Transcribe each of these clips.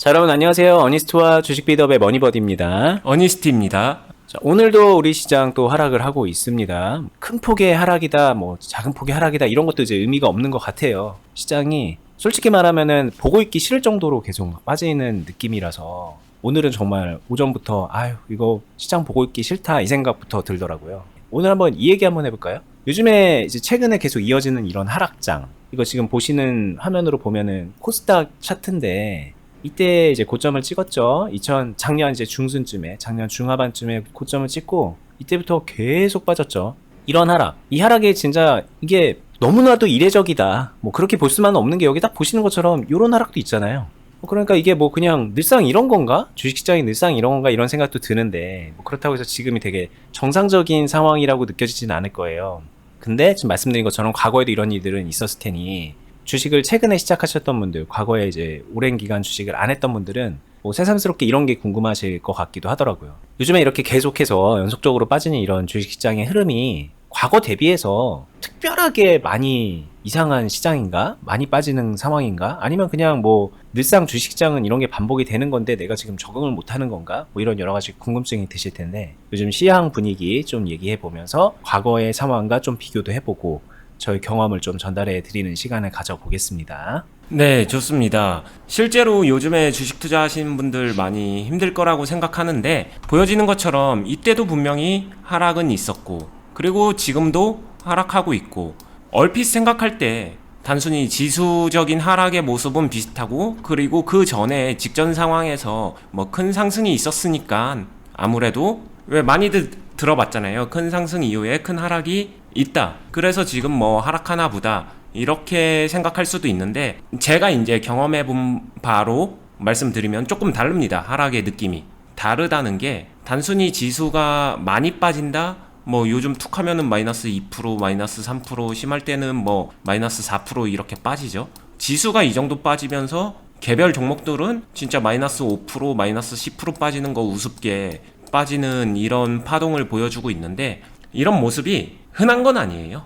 자, 여러분 안녕하세요. 어니스트와 주식비더의 머니버디입니다. 어니스티입니다. 자, 오늘도 우리 시장 또 하락을 하고 있습니다. 큰 폭의 하락이다, 뭐 작은 폭의 하락이다 이런 것도 이제 의미가 없는 것 같아요. 시장이 솔직히 말하면은 보고 있기 싫을 정도로 계속 막 빠지는 느낌이라서 오늘은 정말 오전부터 아유 이거 시장 보고 있기 싫다 이 생각부터 들더라고요. 오늘 한번 이 얘기 한번 해볼까요? 요즘에 이제 최근에 계속 이어지는 이런 하락장 이거 지금 보시는 화면으로 보면은 코스닥 차트인데 이때 이제 고점을 찍었죠. 2000 작년 이제 중순쯤에 작년 중하반쯤에 고점을 찍고 이때부터 계속 빠졌죠. 이런 하락. 이 하락이 진짜 이게 너무나도 이례적이다. 뭐 그렇게 볼 수만은 없는 게 여기 딱 보시는 것처럼 이런 하락도 있잖아요. 뭐 그러니까 이게 뭐 그냥 늘상 이런 건가? 주식시장이 늘상 이런 건가? 이런 생각도 드는데 뭐 그렇다고 해서 지금이 되게 정상적인 상황이라고 느껴지진 않을 거예요. 근데 지금 말씀드린 것처럼 과거에도 이런 일들은 있었을 테니 주식을 최근에 시작하셨던 분들, 과거에 이제 오랜 기간 주식을 안 했던 분들은 뭐 새삼스럽게 이런 게 궁금하실 것 같기도 하더라고요. 요즘에 이렇게 계속해서 연속적으로 빠지는 이런 주식시장의 흐름이 과거 대비해서 특별하게 많이 이상한 시장인가? 많이 빠지는 상황인가? 아니면 그냥 뭐 늘상 주식시장은 이런 게 반복이 되는 건데 내가 지금 적응을 못 하는 건가? 뭐 이런 여러 가지 궁금증이 드실 텐데 요즘 시장 분위기 좀 얘기해 보면서 과거의 상황과 좀 비교도 해보고 저희 경험을 좀 전달해 드리는 시간을 가져보겠습니다. 네, 좋습니다. 실제로 요즘에 주식 투자하시는 분들 많이 힘들 거라고 생각하는데 보여지는 것처럼 이때도 분명히 하락은 있었고 그리고 지금도 하락하고 있고 얼핏 생각할 때 단순히 지수적인 하락의 모습은 비슷하고 그리고 그 전에 직전 상황에서 뭐 큰 상승이 있었으니까 아무래도 왜 많이들 들어봤잖아요. 큰 상승 이후에 큰 하락이 있다. 그래서 지금 뭐 하락하나 보다. 이렇게 생각할 수도 있는데 제가 이제 경험해 본 바로 말씀드리면 조금 다릅니다. 하락의 느낌이. 다르다는 게 단순히 지수가 많이 빠진다. 뭐 요즘 툭 하면은 마이너스 2% 마이너스 3% 심할 때는 뭐 마이너스 4% 이렇게 빠지죠. 지수가 이 정도 빠지면서 개별 종목들은 진짜 마이너스 5% 마이너스 10% 빠지는 거 우습게 빠지는 이런 파동을 보여주고 있는데 이런 모습이 흔한 건 아니에요.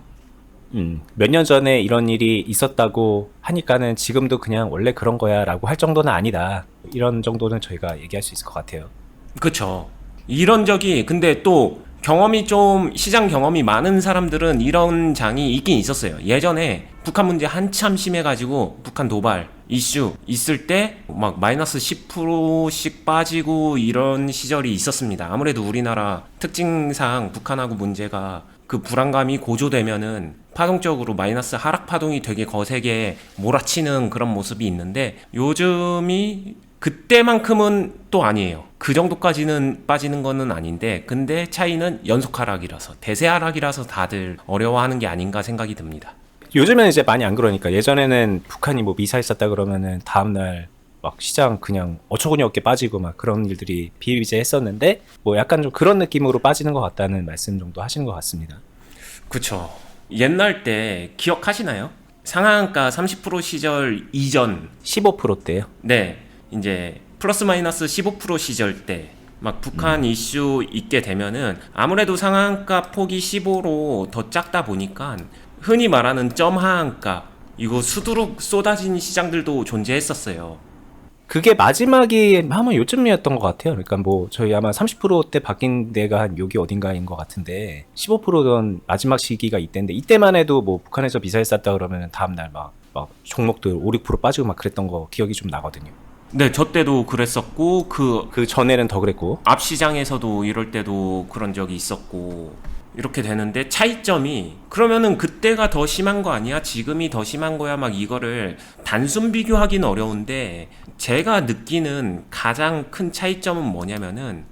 음, 몇 년 전에 이런 일이 있었다고 하니까는 지금도 그냥 원래 그런 거야 라고 할 정도는 아니다. 이런 정도는 저희가 얘기할 수 있을 것 같아요. 그쵸. 이런 적이 근데 또 경험이 좀 시장 경험이 많은 사람들은 이런 장이 있긴 있었어요. 예전에 북한 문제 한참 심해가지고 북한 도발 이슈 있을 때 막 마이너스 10%씩 빠지고 이런 시절이 있었습니다. 아무래도 우리나라 특징상 북한하고 문제가 그 불안감이 고조되면은 파동적으로 마이너스 하락 파동이 되게 거세게 몰아치는 그런 모습이 있는데 요즘이 그때만큼은 또 아니에요. 그 정도까지는 빠지는 거는 아닌데 근데 차이는 연속 하락이라서 대세 하락이라서 다들 어려워하는 게 아닌가 생각이 듭니다. 요즘에는 이제 많이 안 그러니까 예전에는 북한이 뭐 미사일 쐈다 그러면은 다음날 막 시장 그냥 어처구니 없게 빠지고 막 그런 일들이 비일비재했었는데 뭐 약간 좀 그런 느낌으로 빠지는 것 같다는 말씀 정도 하시는 것 같습니다. 그쵸. 옛날 때 기억하시나요? 상한가 30% 시절 이전 15%대요. 네, 이제 플러스 마이너스 15% 시절 때 막 북한 이슈 있게 되면은 아무래도 상한가 폭이 15로 더 작다 보니까 흔히 말하는 점 하한가 이거 수두룩 쏟아진 시장들도 존재했었어요. 그게 마지막이 하면 요쯤이었던 것 같아요. 그러니까 뭐 저희 아마 30%대 바뀐 데가 한 여기 어딘가인 것 같은데 15%던 마지막 시기가 이때인데 이때만 해도 뭐 북한에서 미사일 쐈다 그러면 다음날 막, 막 종목들 5, 6% 빠지고 막 그랬던 거 기억이 좀 나거든요. 네, 저 때도 그랬었고 그 그 전에는 더 그랬고 앞 시장에서도 이럴 때도 그런 적이 있었고 이렇게 되는데 차이점이 그러면은 그때가 더 심한 거 아니야? 지금이 더 심한 거야? 막 이거를 단순 비교하기는 어려운데 제가 느끼는 가장 큰 차이점은 뭐냐면은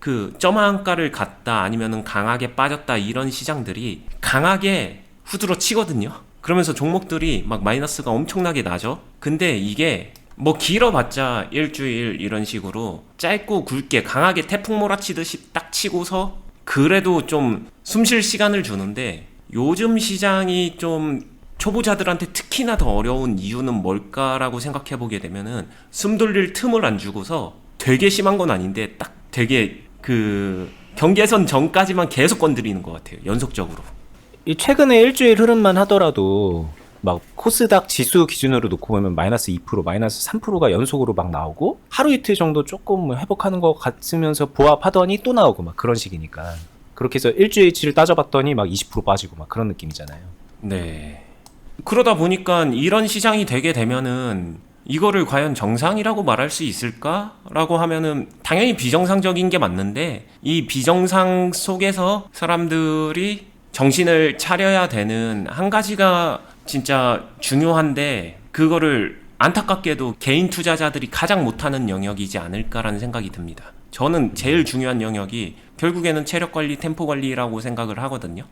그 점한가를 갔다 아니면은 강하게 빠졌다 이런 시장들이 강하게 후드로 치거든요. 그러면서 종목들이 막 마이너스가 엄청나게 나죠. 근데 이게 뭐 길어봤자 일주일 이런 식으로 짧고 굵게 강하게 태풍 몰아치듯이 딱 치고서 그래도 좀 숨 쉴 시간을 주는데 요즘 시장이 좀 초보자들한테 특히나 더 어려운 이유는 뭘까라고 생각해 보게 되면은 숨 돌릴 틈을 안 주고서 되게 심한 건 아닌데 딱 되게 그 경계선 전까지만 계속 건드리는 것 같아요 연속적으로. 이 최근에 일주일 흐름만 하더라도 막 코스닥 지수 기준으로 놓고 보면 마이너스 2% 마이너스 3%가 연속으로 막 나오고 하루 이틀 정도 조금 뭐 회복하는 것 같으면서 보합하더니 또 나오고 막 그런 식이니까 그렇게 해서 일주일치를 따져봤더니 막 20% 빠지고 막 그런 느낌이잖아요. 네. 그러다 보니까 이런 시장이 되게 되면은 이거를 과연 정상이라고 말할 수 있을까라고 하면은 당연히 비정상적인 게 맞는데 이 비정상 속에서 사람들이 정신을 차려야 되는 한 가지가 진짜 중요한데 그거를 안타깝게도 개인 투자자들이 가장 못하는 영역이지 않을까라는 생각이 듭니다. 저는 제일 중요한 영역이 결국에는 체력 관리, 템포 관리라고 생각을 하거든요.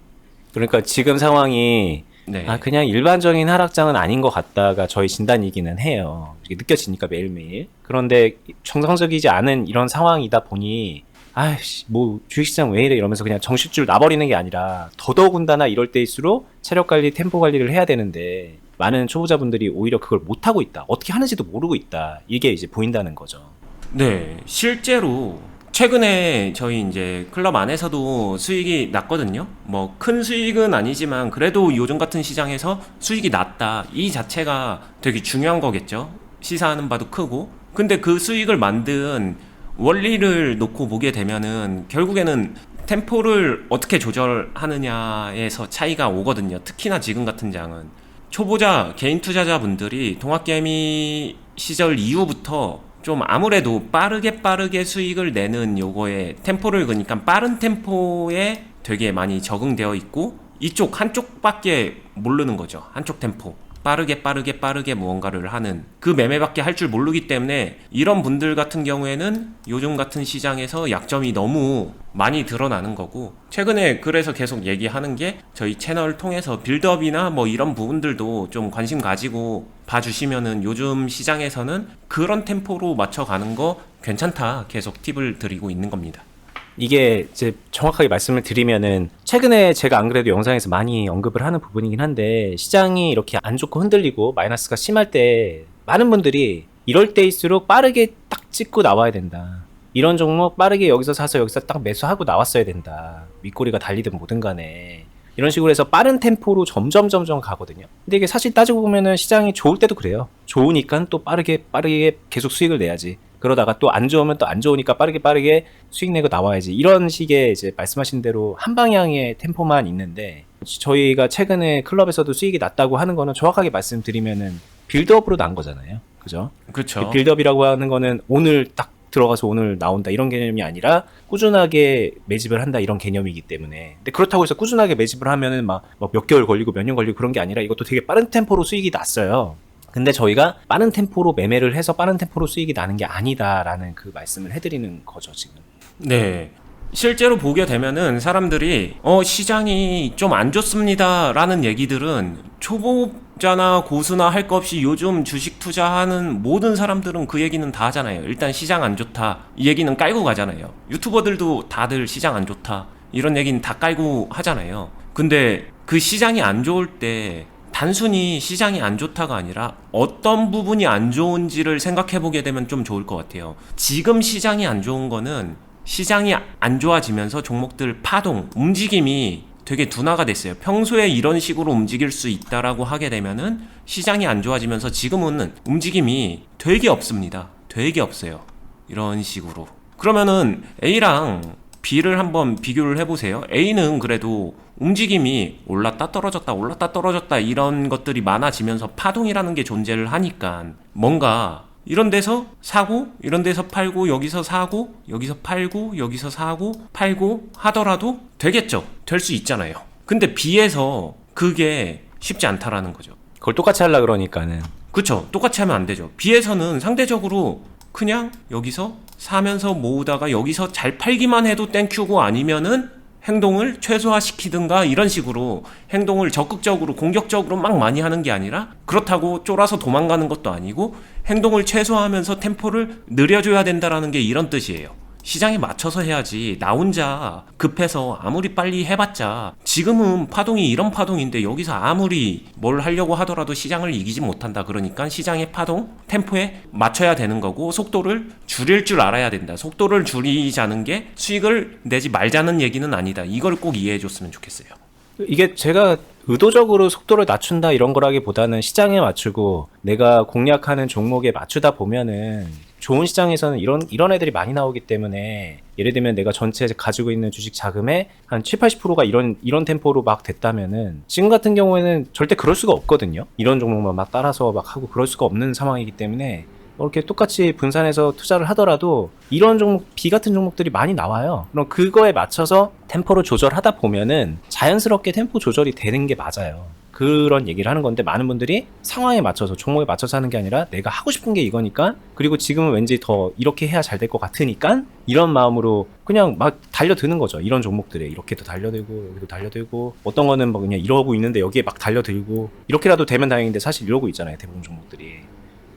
그러니까 지금 상황이 네. 아 그냥 일반적인 하락장은 아닌 것 같다가 저희 진단이기는 해요. 이게 느껴지니까 매일매일. 그런데 정상적이지 않은 이런 상황이다 보니 아이씨 뭐 주식시장 왜 이래 이러면서 그냥 정신줄 놔버리는 게 아니라 더더군다나 이럴 때일수록 체력 관리, 템포 관리를 해야 되는데 많은 초보자분들이 오히려 그걸 못 하고 있다. 어떻게 하는지도 모르고 있다. 이게 이제 보인다는 거죠. 네, 실제로 최근에 저희 이제 클럽 안에서도 수익이 났거든요. 뭐 큰 수익은 아니지만 그래도 요즘 같은 시장에서 수익이 났다. 이 자체가 되게 중요한 거겠죠. 시사하는 바도 크고. 근데 그 수익을 만든 원리를 놓고 보게 되면은 결국에는 템포를 어떻게 조절하느냐에서 차이가 오거든요. 특히나 지금 같은 장은. 초보자 개인 투자자분들이 동학개미 시절 이후부터 좀 아무래도 빠르게 빠르게 수익을 내는 요거에 템포를 그러니까 빠른 템포에 되게 많이 적응되어 있고 이쪽 한쪽밖에 모르는 거죠. 한쪽 템포. 빠르게 빠르게 빠르게 무언가를 하는 그 매매밖에 할 줄 모르기 때문에 이런 분들 같은 경우에는 요즘 같은 시장에서 약점이 너무 많이 드러나는 거고 최근에 그래서 계속 얘기하는 게 저희 채널 통해서 빌드업이나 뭐 이런 부분들도 좀 관심 가지고 봐주시면은 요즘 시장에서는 그런 템포로 맞춰가는 거 괜찮다 계속 팁을 드리고 있는 겁니다. 이게 이제 정확하게 말씀을 드리면은 최근에 제가 안 그래도 영상에서 많이 언급을 하는 부분이긴 한데 시장이 이렇게 안 좋고 흔들리고 마이너스가 심할 때 많은 분들이 이럴 때일수록 빠르게 딱 찍고 나와야 된다. 이런 종목 빠르게 여기서 사서 여기서 딱 매수하고 나왔어야 된다. 윗꼬리가 달리든 뭐든 간에. 이런 식으로 해서 빠른 템포로 점점 점점 가거든요. 근데 이게 사실 따지고 보면은 시장이 좋을 때도 그래요. 좋으니까 또 빠르게 빠르게 계속 수익을 내야지. 그러다가 또 안 좋으면 또 안 좋으니까 빠르게 빠르게 수익 내고 나와야지. 이런 식의 이제 말씀하신 대로 한 방향의 템포만 있는데 저희가 최근에 클럽에서도 수익이 났다고 하는 거는 정확하게 말씀드리면은 빌드업으로 난 거잖아요. 그죠? 그렇죠. 빌드업이라고 하는 거는 오늘 딱 들어가서 오늘 나온다 이런 개념이 아니라 꾸준하게 매집을 한다 이런 개념이기 때문에 근데 그렇다고 해서 꾸준하게 매집을 하면은 막 몇 개월 걸리고 몇 년 걸리고 그런 게 아니라 이것도 되게 빠른 템포로 수익이 났어요. 근데 저희가 빠른 템포로 매매를 해서 빠른 템포로 수익이 나는 게 아니다라는 그 말씀을 해드리는 거죠 지금. 네. 실제로 보게 되면은 사람들이 어 시장이 좀 안 좋습니다라는 얘기들은 초보자나 고수나 할 것 없이 요즘 주식 투자하는 모든 사람들은 그 얘기는 다 하잖아요. 일단 시장 안 좋다. 이 얘기는 깔고 가잖아요. 유튜버들도 다들 시장 안 좋다. 이런 얘기는 다 깔고 하잖아요. 근데 그 시장이 안 좋을 때 단순히 시장이 안 좋다가 아니라 어떤 부분이 안 좋은지를 생각해 보게 되면 좀 좋을 것 같아요. 지금 시장이 안 좋은 거는 시장이 안 좋아지면서 종목들 파동, 움직임이 되게 둔화가 됐어요. 평소에 이런 식으로 움직일 수 있다라고 하게 되면은 시장이 안 좋아지면서 지금은 움직임이 되게 없습니다. 되게 없어요. 이런 식으로. 그러면은 A랑 B를 한번 비교를 해보세요. A는 그래도 움직임이 올랐다 떨어졌다 올랐다 떨어졌다 이런 것들이 많아지면서 파동이라는 게 존재를 하니까 뭔가 이런 데서 사고 이런 데서 팔고 여기서 사고 여기서 팔고 여기서 사고 팔고 하더라도 되겠죠. 될 수 있잖아요. 근데 B에서 그게 쉽지 않다라는 거죠. 그걸 똑같이 하려 그러니까는 그쵸. 똑같이 하면 안 되죠. B에서는 상대적으로 그냥 여기서 사면서 모으다가 여기서 잘 팔기만 해도 땡큐고 아니면은 행동을 최소화시키든가 이런 식으로 행동을 적극적으로 공격적으로 막 많이 하는 게 아니라 그렇다고 쫄아서 도망가는 것도 아니고 행동을 최소화하면서 템포를 느려줘야 된다라는 게 이런 뜻이에요. 시장에 맞춰서 해야지. 나 혼자 급해서 아무리 빨리 해봤자 지금은 파동이 이런 파동인데 여기서 아무리 뭘 하려고 하더라도 시장을 이기지 못한다. 그러니까 시장의 파동 템포에 맞춰야 되는 거고 속도를 줄일 줄 알아야 된다. 속도를 줄이자는 게 수익을 내지 말자는 얘기는 아니다. 이걸 꼭 이해해 줬으면 좋겠어요. 이게 제가 의도적으로 속도를 낮춘다 이런 거라기보다는 시장에 맞추고 내가 공략하는 종목에 맞추다 보면은 좋은 시장에서는 이런 이런 애들이 많이 나오기 때문에 예를 들면 내가 전체 가지고 있는 주식 자금의 한 7, 80%가 이런 이런 템포로 막 됐다면은 지금 같은 경우에는 절대 그럴 수가 없거든요. 이런 종목만 막 따라서 막 하고 그럴 수가 없는 상황이기 때문에 이렇게 똑같이 분산해서 투자를 하더라도 이런 종목 B 같은 종목들이 많이 나와요. 그럼 그거에 맞춰서 템포를 조절하다 보면은 자연스럽게 템포 조절이 되는 게 맞아요. 그런 얘기를 하는 건데 많은 분들이 상황에 맞춰서 종목에 맞춰서 하는 게 아니라 내가 하고 싶은 게 이거니까 그리고 지금은 왠지 더 이렇게 해야 잘 될 것 같으니까 이런 마음으로 그냥 막 달려드는 거죠. 이런 종목들에 이렇게도 달려들고 여기도 달려들고 어떤 거는 뭐 그냥 이러고 있는데 여기에 막 달려들고 이렇게라도 되면 다행인데 사실 이러고 있잖아요. 대부분 종목들이.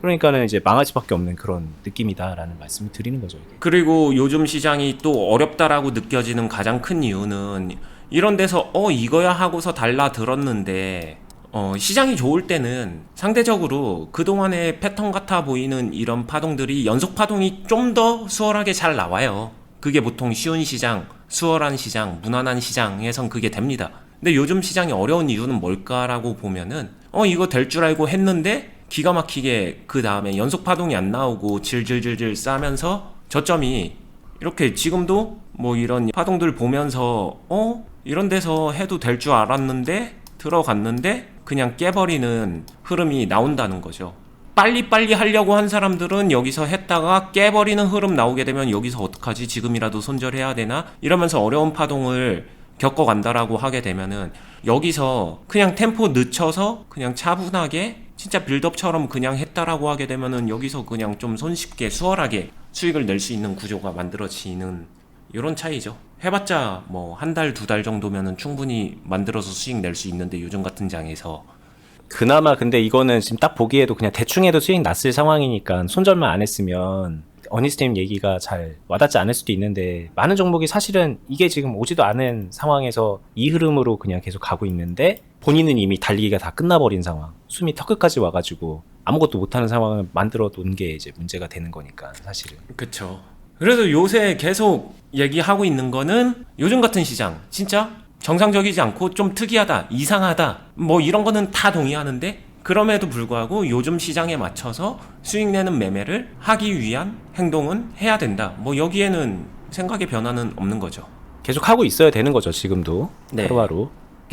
그러니까는 이제 망할 수밖에 없는 그런 느낌이다라는 말씀을 드리는 거죠. 이게. 그리고 요즘 시장이 또 어렵다라고 느껴지는 가장 큰 이유는 이런 데서 어 이거야 하고서 달라 들었는데 어 시장이 좋을 때는 상대적으로 그동안의 패턴 같아 보이는 이런 파동들이 연속 파동이 좀 더 수월하게 잘 나와요. 그게 보통 쉬운 시장, 수월한 시장, 무난한 시장에선 그게 됩니다. 근데 요즘 시장이 어려운 이유는 뭘까라고 보면은 어 이거 될 줄 알고 했는데 기가 막히게 그 다음에 연속 파동이 안 나오고 질질질질 싸면서 저점이 이렇게 지금도 뭐 이런 파동들 보면서 어 이런 데서 해도 될 줄 알았는데 들어갔는데 그냥 깨버리는 흐름이 나온다는 거죠. 빨리빨리 하려고 한 사람들은 여기서 했다가 깨버리는 흐름 나오게 되면 여기서 어떡하지? 지금이라도 손절해야 되나? 이러면서 어려운 파동을 겪어간다라고 하게 되면은 여기서 그냥 템포 늦춰서 그냥 차분하게 진짜 빌드업처럼 그냥 했다라고 하게 되면은 여기서 그냥 좀 손쉽게 수월하게 수익을 낼 수 있는 구조가 만들어지는 이런 차이죠. 해봤자 뭐 한 달 두 달 정도면은 충분히 만들어서 수익 낼 수 있는데 요즘 같은 장에서. 그나마 근데 이거는 지금 딱 보기에도 그냥 대충 해도 수익 났을 상황이니까 손절만 안 했으면 어니스템 얘기가 잘 와닿지 않을 수도 있는데 많은 종목이 사실은 이게 지금 오지도 않은 상황에서 이 흐름으로 그냥 계속 가고 있는데 본인은 이미 달리기가 다 끝나버린 상황. 숨이 턱끝까지 와가지고 아무것도 못하는 상황을 만들어 놓은 게 이제 문제가 되는 거니까 사실은. 그쵸. 그래서 요새 계속 얘기하고 있는 거는 요즘 같은 시장 진짜 정상적이지 않고 좀 특이하다, 이상하다 뭐 이런 거는 다 동의하는데 그럼에도 불구하고 요즘 시장에 맞춰서 수익 내는 매매를 하기 위한 행동은 해야 된다. 뭐 여기에는 생각의 변화는 없는 거죠. 계속 하고 있어야 되는 거죠 지금도 네. 하루하루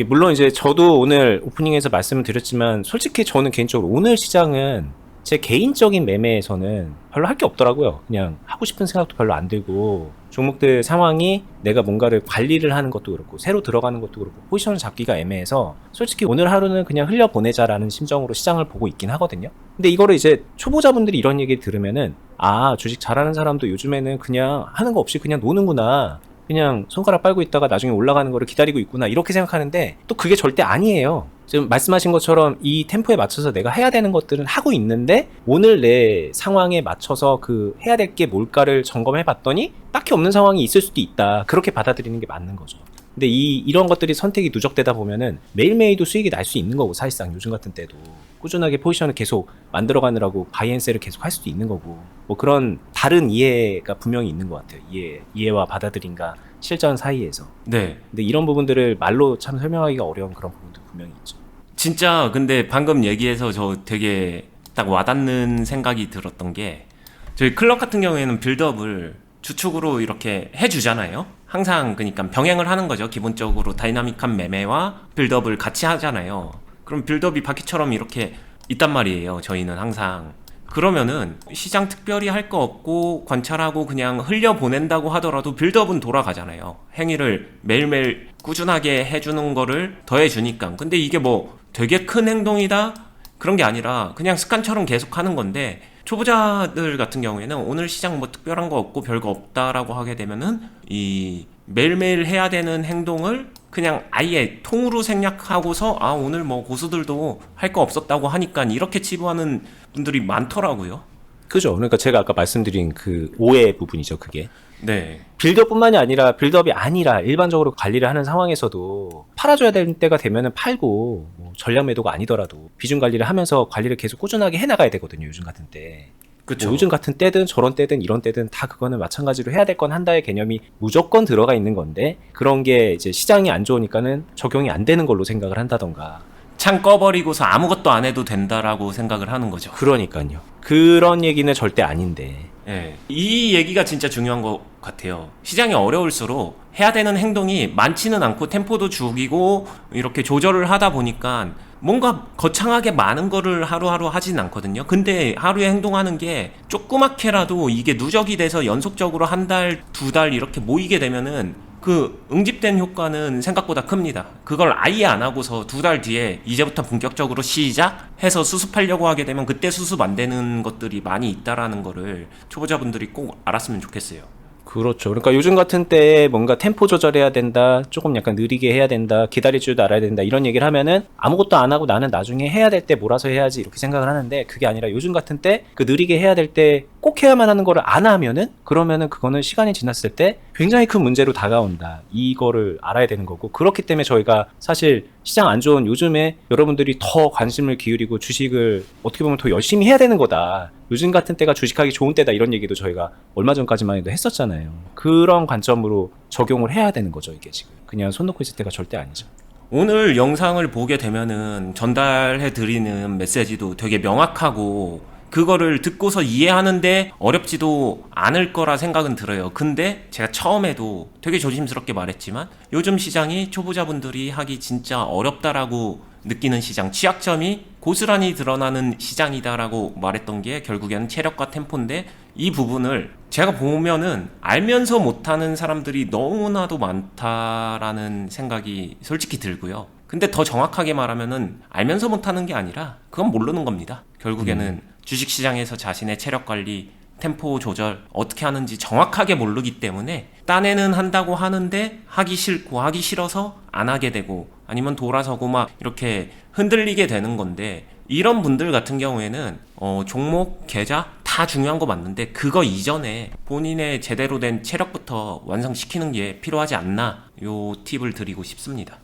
물론 이제 저도 오늘 오프닝에서 말씀을 드렸지만 솔직히 저는 개인적으로 오늘 시장은 제 개인적인 매매에서는 별로 할 게 없더라고요. 그냥 하고 싶은 생각도 별로 안 들고 종목들 상황이 내가 뭔가를 관리를 하는 것도 그렇고 새로 들어가는 것도 그렇고 포지션을 잡기가 애매해서 솔직히 오늘 하루는 그냥 흘려 보내자라는 심정으로 시장을 보고 있긴 하거든요. 근데 이거를 이제 초보자분들이 이런 얘기 들으면은 아 주식 잘하는 사람도 요즘에는 그냥 하는 거 없이 그냥 노는구나. 그냥 손가락 빨고 있다가 나중에 올라가는 거를 기다리고 있구나. 이렇게 생각하는데 또 그게 절대 아니에요. 지금 말씀하신 것처럼 이 템포에 맞춰서 내가 해야 되는 것들은 하고 있는데 오늘 내 상황에 맞춰서 그 해야 될 게 뭘까를 점검해 봤더니 딱히 없는 상황이 있을 수도 있다. 그렇게 받아들이는 게 맞는 거죠. 근데 이 이런 것들이 선택이 누적되다 보면은 매일매일도 수익이 날 수 있는 거고 사실상 요즘 같은 때도 꾸준하게 포지션을 계속 만들어 가느라고 바이앤셀을 계속 할 수도 있는 거고 뭐 그런 다른 이해가 분명히 있는 것 같아요. 이해 이해와 받아들임과 실전 사이에서. 네. 근데 이런 부분들을 말로 참 설명하기가 어려운 그런 부분도 분명히 있죠. 진짜 근데 방금 얘기해서 저 되게 딱 와닿는 생각이 들었던 게 저희 클럽 같은 경우에는 빌드업을 주축으로 이렇게 해주잖아요. 항상 그러니까 병행을 하는 거죠. 기본적으로 다이나믹한 매매와 빌드업을 같이 하잖아요. 그럼 빌드업이 바퀴처럼 이렇게 있단 말이에요. 저희는 항상. 그러면은 시장 특별히 할 거 없고 관찰하고 그냥 흘려 보낸다고 하더라도 빌드업은 돌아가잖아요. 행위를 매일매일 꾸준하게 해주는 거를 더해 주니까. 근데 이게 뭐 되게 큰 행동이다 그런 게 아니라 그냥 습관처럼 계속 하는 건데 초보자들 같은 경우에는 오늘 시장 뭐 특별한 거 없고 별거 없다라고 하게 되면은 이 매일매일 해야 되는 행동을 그냥 아예 통으로 생략하고서 아 오늘 뭐 고수들도 할 거 없었다고 하니까 이렇게 치부하는 분들이 많더라고요. 그죠? 그러니까 제가 아까 말씀드린 그 오해 부분이죠. 그게 네. 빌드업뿐만이 아니라 빌드업이 아니라 일반적으로 관리를 하는 상황에서도 팔아줘야 될 때가 되면은 팔고 뭐 전략 매도가 아니더라도 비중 관리를 하면서 관리를 계속 꾸준하게 해나가야 되거든요. 요즘 같은 때. 그쵸. 뭐 요즘 같은 때든 저런 때든 이런 때든 다 그거는 마찬가지로 해야 될 건 한다의 개념이 무조건 들어가 있는 건데 그런 게 이제 시장이 안 좋으니까는 적용이 안 되는 걸로 생각을 한다던가 창 꺼버리고서 아무것도 안 해도 된다라고 생각을 하는 거죠. 그러니까요. 그런 얘기는 절대 아닌데 예. 이 얘기가 진짜 중요한 것 같아요. 시장이 어려울수록 해야 되는 행동이 많지는 않고 템포도 죽이고 이렇게 조절을 하다 보니까 뭔가 거창하게 많은 거를 하루하루 하진 않거든요. 근데 하루에 행동하는 게 조그맣게라도 이게 누적이 돼서 연속적으로 한 달, 두 달 이렇게 모이게 되면은 그 응집된 효과는 생각보다 큽니다. 그걸 아예 안 하고서 두 달 뒤에 이제부터 본격적으로 시작 해서 수습하려고 하게 되면 그때 수습 안 되는 것들이 많이 있다라는 거를 초보자분들이 꼭 알았으면 좋겠어요. 그렇죠. 그러니까 요즘 같은 때에 뭔가 템포 조절해야 된다, 조금 약간 느리게 해야 된다, 기다릴 줄도 알아야 된다 이런 얘기를 하면은 아무것도 안 하고 나는 나중에 해야 될 때 몰아서 해야지 이렇게 생각을 하는데 그게 아니라 요즘 같은 때 그 느리게 해야 될 때 꼭 해야만 하는 거를 안 하면은 그러면은 그거는 시간이 지났을 때 굉장히 큰 문제로 다가온다. 이거를 알아야 되는 거고 그렇기 때문에 저희가 사실 시장 안 좋은 요즘에 여러분들이 더 관심을 기울이고 주식을 어떻게 보면 더 열심히 해야 되는 거다. 요즘 같은 때가 주식하기 좋은 때다 이런 얘기도 저희가 얼마 전까지만 해도 했었잖아요. 그런 관점으로 적용을 해야 되는 거죠, 이게 지금. 그냥 손 놓고 있을 때가 절대 아니죠. 오늘 영상을 보게 되면은 전달해 드리는 메시지도 되게 명확하고 그거를 듣고서 이해하는데 어렵지도 않을 거라 생각은 들어요. 근데 제가 처음에도 되게 조심스럽게 말했지만 요즘 시장이 초보자분들이 하기 진짜 어렵다라고 느끼는 시장, 취약점이 고스란히 드러나는 시장이다라고 말했던 게 결국에는 체력과 템포인데 이 부분을 제가 보면은 알면서 못하는 사람들이 너무나도 많다라는 생각이 솔직히 들고요. 근데 더 정확하게 말하면은 알면서 못하는 게 아니라 그건 모르는 겁니다. 결국에는 주식 시장에서 자신의 체력 관리, 템포 조절 어떻게 하는지 정확하게 모르기 때문에 딴에는 한다고 하는데 하기 싫고 하기 싫어서 안 하게 되고 아니면 돌아서고 막 이렇게 흔들리게 되는 건데 이런 분들 같은 경우에는 어, 종목, 계좌 다 중요한 거 맞는데 그거 이전에 본인의 제대로 된 체력부터 완성시키는 게 필요하지 않나 요 팁을 드리고 싶습니다.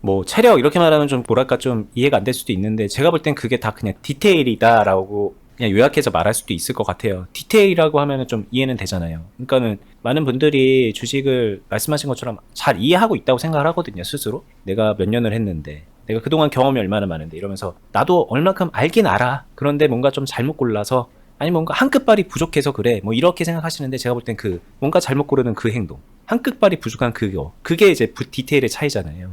뭐 체력 이렇게 말하면 좀 뭐랄까 좀 이해가 안 될 수도 있는데 제가 볼 땐 그게 다 그냥 디테일이다라고 그냥 요약해서 말할 수도 있을 것 같아요. 디테일이라고 하면은 좀 이해는 되잖아요. 그러니까는 많은 분들이 주식을 말씀하신 것처럼 잘 이해하고 있다고 생각을 하거든요, 스스로. 내가 몇 년을 했는데, 내가 그동안 경험이 얼마나 많은데 이러면서 나도 얼만큼 알긴 알아. 그런데 뭔가 좀 잘못 골라서 아니 뭔가 한 끝발이 부족해서 그래. 뭐 이렇게 생각하시는데 제가 볼 땐 그 뭔가 잘못 고르는 그 행동, 한 끝발이 부족한 그거, 그게 이제 부- 디테일의 차이잖아요.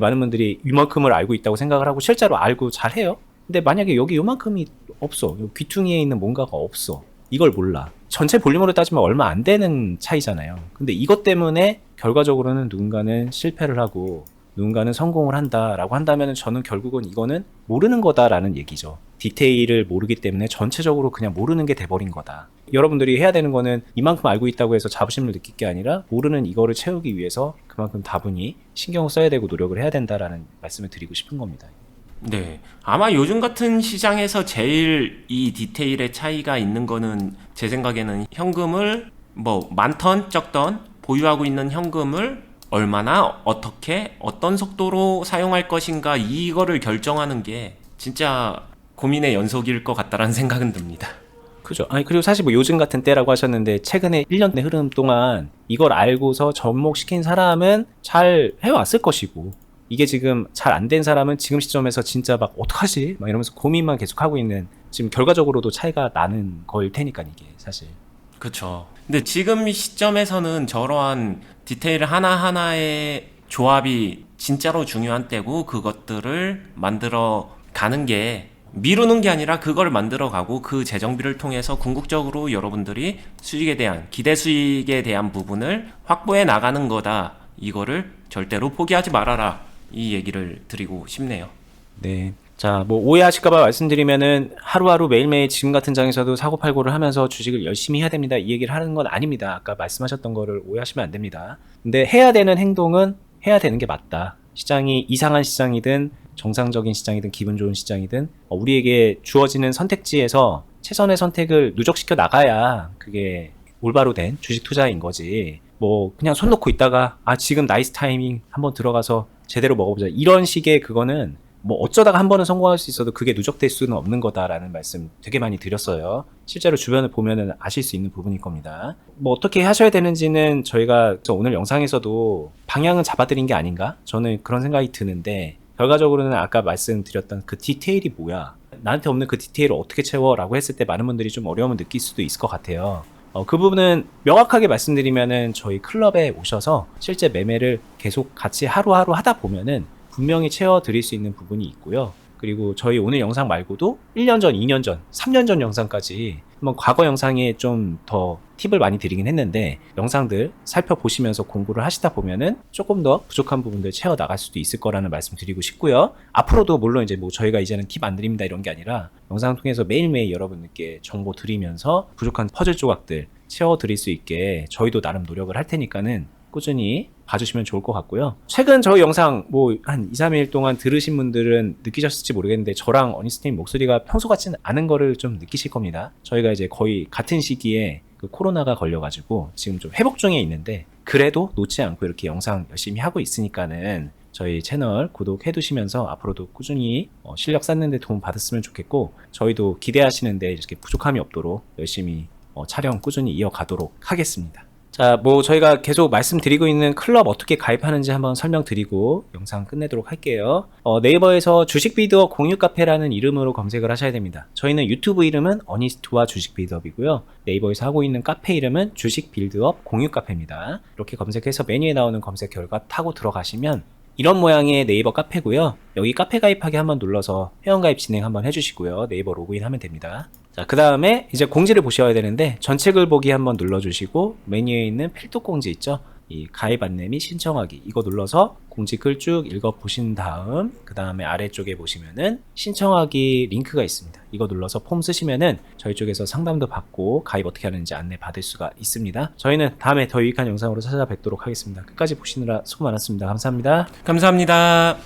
많은 분들이 이만큼을 알고 있다고 생각을 하고 실제로 알고 잘해요. 근데 만약에 여기 요만큼이 없어. 요 귀퉁이에 있는 뭔가가 없어. 이걸 몰라. 전체 볼륨으로 따지면 얼마 안 되는 차이잖아요. 근데 이것 때문에 결과적으로는 누군가는 실패를 하고 누군가는 성공을 한다라고 한다면 저는 결국은 이거는 모르는 거다라는 얘기죠. 디테일을 모르기 때문에 전체적으로 그냥 모르는 게 돼버린 거다. 여러분들이 해야 되는 거는 이만큼 알고 있다고 해서 자부심을 느낄 게 아니라 모르는 이거를 채우기 위해서 그만큼 다분히 신경을 써야 되고 노력을 해야 된다라는 말씀을 드리고 싶은 겁니다. 네. 아마 요즘 같은 시장에서 제일 이 디테일의 차이가 있는 거는 제 생각에는 현금을 뭐 많던 적던 보유하고 있는 현금을 얼마나 어떻게 어떤 속도로 사용할 것인가 이거를 결정하는 게 진짜 고민의 연속일 것 같다라는 생각은 듭니다. 그죠. 아니, 그리고 사실 뭐 요즘 같은 때라고 하셨는데, 최근에 1년의 흐름 동안 이걸 알고서 접목시킨 사람은 잘 해왔을 것이고, 이게 지금 잘 안 된 사람은 지금 시점에서 진짜 막, 어떡하지? 막 이러면서 고민만 계속하고 있는, 지금 결과적으로도 차이가 나는 거일 테니까, 이게 사실. 그렇죠. 근데 지금 시점에서는 저러한 디테일 하나하나의 조합이 진짜로 중요한 때고 그것들을 만들어 가는 게 미루는 게 아니라 그걸 만들어 가고 그 재정비를 통해서 궁극적으로 여러분들이 수익에 대한 기대 수익에 대한 부분을 확보해 나가는 거다. 이거를 절대로 포기하지 말아라. 이 얘기를 드리고 싶네요. 네. 자, 뭐 오해하실까봐 말씀드리면은 하루하루 매일매일 지금 같은 장에서도 사고팔고를 하면서 주식을 열심히 해야 됩니다. 이 얘기를 하는 건 아닙니다. 아까 말씀하셨던 거를 오해하시면 안 됩니다. 근데 해야 되는 행동은 해야 되는 게 맞다. 시장이 이상한 시장이든 정상적인 시장이든 기분 좋은 시장이든 어, 우리에게 주어지는 선택지에서 최선의 선택을 누적시켜 나가야 그게 올바로 된 주식 투자인 거지. 뭐 그냥 손 놓고 있다가 아 지금 나이스 타이밍 한번 들어가서 제대로 먹어보자 이런 식의 그거는 뭐 어쩌다가 한 번은 성공할 수 있어도 그게 누적될 수는 없는 거다라는 말씀 되게 많이 드렸어요. 실제로 주변을 보면은 아실 수 있는 부분일 겁니다. 뭐 어떻게 하셔야 되는지는 저희가 저 오늘 영상에서도 방향은 잡아드린 게 아닌가? 저는 그런 생각이 드는데 결과적으로는 아까 말씀드렸던 그 디테일이 뭐야? 나한테 없는 그 디테일을 어떻게 채워 라고 했을 때 많은 분들이 좀 어려움을 느낄 수도 있을 것 같아요. 어, 그 부분은 명확하게 말씀드리면은 저희 클럽에 오셔서 실제 매매를 계속 같이 하루하루 하다 보면은 분명히 채워 드릴 수 있는 부분이 있고요. 그리고 저희 오늘 영상 말고도 1년 전, 2년 전, 3년 전 영상까지 한번 과거 영상에 좀 더 팁을 많이 드리긴 했는데 영상들 살펴보시면서 공부를 하시다 보면은 조금 더 부족한 부분들 채워 나갈 수도 있을 거라는 말씀 드리고 싶고요. 앞으로도 물론 이제 뭐 저희가 이제는 팁 안 드립니다 이런 게 아니라 영상 통해서 매일매일 여러분들께 정보 드리면서 부족한 퍼즐 조각들 채워 드릴 수 있게 저희도 나름 노력을 할 테니까는 꾸준히 봐주시면 좋을 것 같고요. 최근 저희 영상 뭐 한 2, 3일 동안 들으신 분들은 느끼셨을지 모르겠는데 저랑 어니스테인 목소리가 평소 같지는 않은 거를 좀 느끼실 겁니다. 저희가 이제 거의 같은 시기에 그 코로나가 걸려가지고 지금 좀 회복 중에 있는데 그래도 놓지 않고 이렇게 영상 열심히 하고 있으니까는 저희 채널 구독해 두시면서 앞으로도 꾸준히 어, 실력 쌓는 데 도움 받았으면 좋겠고 저희도 기대하시는데 이렇게 부족함이 없도록 열심히 어, 촬영 꾸준히 이어가도록 하겠습니다. 자, 뭐 저희가 계속 말씀드리고 있는 클럽 어떻게 가입하는지 한번 설명드리고 영상 끝내도록 할게요. 어, 네이버에서 주식 비드업 공유 카페라는 이름으로 검색을 하셔야 됩니다. 저희는 유튜브 이름은 어니스트와 주식 빌드업이고요. 네이버에서 하고 있는 카페 이름은 주식 빌드업 공유 카페입니다. 이렇게 검색해서 메뉴에 나오는 검색 결과 타고 들어가시면 이런 모양의 네이버 카페고요. 여기 카페 가입하기 한번 눌러서 회원가입 진행 한번 해주시고요. 네이버 로그인 하면 됩니다. 자, 그 다음에 이제 공지를 보셔야 되는데 전책을 보기 한번 눌러주시고 메뉴에 있는 필독 공지 있죠? 이 가입 안내 및 신청하기 이거 눌러서 공지 글 쭉 읽어 보신 다음 그 다음에 아래쪽에 보시면은 신청하기 링크가 있습니다. 이거 눌러서 폼 쓰시면은 저희 쪽에서 상담도 받고 가입 어떻게 하는지 안내 받을 수가 있습니다. 저희는 다음에 더 유익한 영상으로 찾아뵙도록 하겠습니다. 끝까지 보시느라 수고 많았습니다. 감사합니다. 감사합니다.